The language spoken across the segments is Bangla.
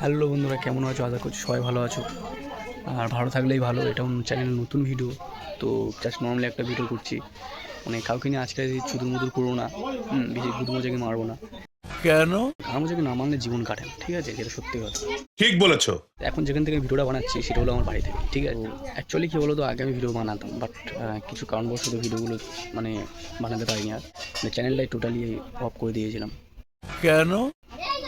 হ্যালো বন্ধুরা কেমন আছো? আশা করছি সবাই ভালো আছো। আর ভালো থাকলেই ভালো এটা চ্যানেল নতুন ভিডিও তো জাস্ট নর্মালি একটা ভিডিও করছি। মানে কাউকে নিয়ে আজকে চুদুর মুদুর করব না বেশি গুদু মজাকে মারবো না। কেন? কারণ মজাকে না মানলে জীবন কাটে ঠিক আছে? যেটা সত্যি কথা। ঠিক বলেছ। এখন যেখান থেকে ভিডিওটা বানাচ্ছি সেটা হলো আমার বাড়ি থেকে ঠিক আছে? অ্যাকচুয়ালি কী বলো তো আগে আমি ভিডিও বানাতাম বাট কিছু কারণবশত ভিডিওগুলো মানে বানাতে পারিনি আর। মানে চ্যানেলটাই টোটালি অফ করে দিয়েছিলাম। কেন?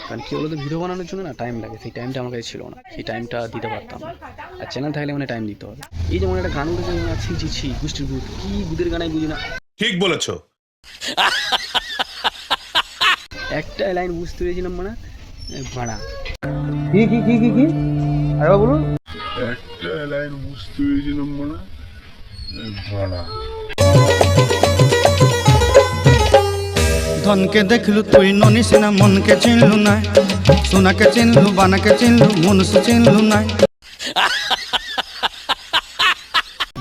কারণ কী বলতো ভিডিও বানানোর জন্য না টাইম লাগে সেই টাইমটা আমার কাছে ছিল না। সেই টাইমটা দিতে পারতাম না। আর চ্যানেল থাকলে মানে টাইম দিতে হবে এই যেমন একটা গান উঠেছে আছে ছি ছি গুষ্টির গুদ কি গুদের গানাই বুঝি না। ঠিক বলেছ। একটা লাইন বুঝতে পেরেছিলাম মানে ভাড়া। কি কি কি কি কি? আরে বলুন। একটা লাইন বুঝতে পেরেছিলাম মানে ভাড়া। ধনকে দেখলু তুই ননিস না মনকে চিনলু নাই। সোনাকে চিনলু, বানাকে চিনলু মনুষ চিনলু নাই।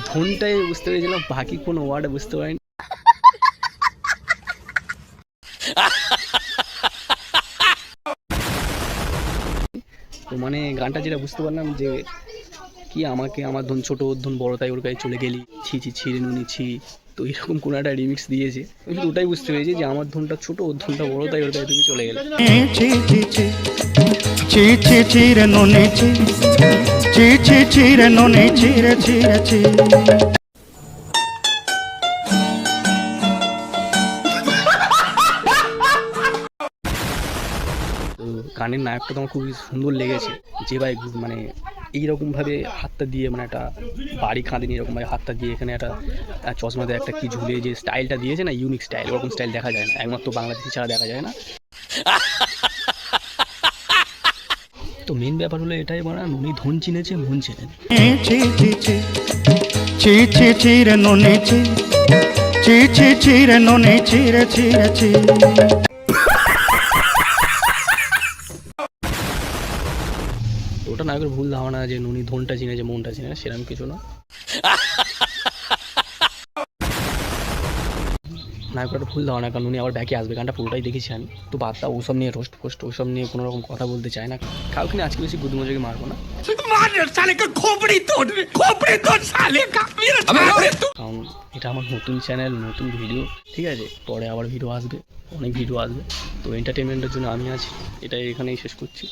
ধনটাই বুঝতে পেরেছিলাম বাকি কোনো ওয়ার্ড বুঝতে পারিনি। তো মানে গানটা যেটা বুঝতে পারলাম যে, কি আমাকে, আমার ধন ছোট ধন বড় তাই ওর কাছে চলে গেলি। ছি ছি ছিঁড়ে নুনি, ছি। তো এরকম কোনো একটা রিমিক্স দিয়েছে। আমি শুধু ওটাই বুঝতে পেরেছি যে আমার ধনটা ছোট ওর ধনটা বড় তাই ওটাই তুমি চলে গেলে। গানের নায়কটা তো আমার খুবই সুন্দর লেগেছে। যে ভাই মানে এইরকমভাবে হাতটা দিয়ে মানে একটা বাড়ি খাঁদিনি এরকমভাবে হাতটা দিয়ে এখানে একটা চশমাতে একটা কি ঝুলে যে স্টাইলটা দিয়েছে না ইউনিক স্টাইল ওরকম স্টাইল দেখা যায় না একমাত্র বাংলাদেশি ছাড়া দেখা যায় না তো মেন ব্যাপার হলো এটাই বলা উনি ধন চিনেছে মন চেনেন ছি ছি ছি ছি ছি ছি রে ননি ছি ছি ছি ছি রে ননি ছি রে ছি রে ছি ওটা নায়কের ভুল ধারণা যে নুনি ধনটা চিনেছে মনটা চিনে না সেরকম কিছু না। নায়কের একটা ভুল ধারণা কারণ উনি আবার ব্যাকে আসবে। গানটা পুরোটাই দেখেছি আমি। তো বার্তা ওসব নিয়ে রোস্ট ফোস্ট ওসব নিয়ে কোনো রকম কথা বলতে চায় না। কাউকে নিয়ে আজকে বেশি গুদমজাকে মারবো না। কারণ এটা আমার নতুন চ্যানেল নতুন ভিডিও ঠিক আছে? পরে আবার ভিডিও আসবে অনেক ভিডিও আসবে। তো এন্টারটেনমেন্টের জন্য আমি আছি। এটাই এখানেই শেষ করছি।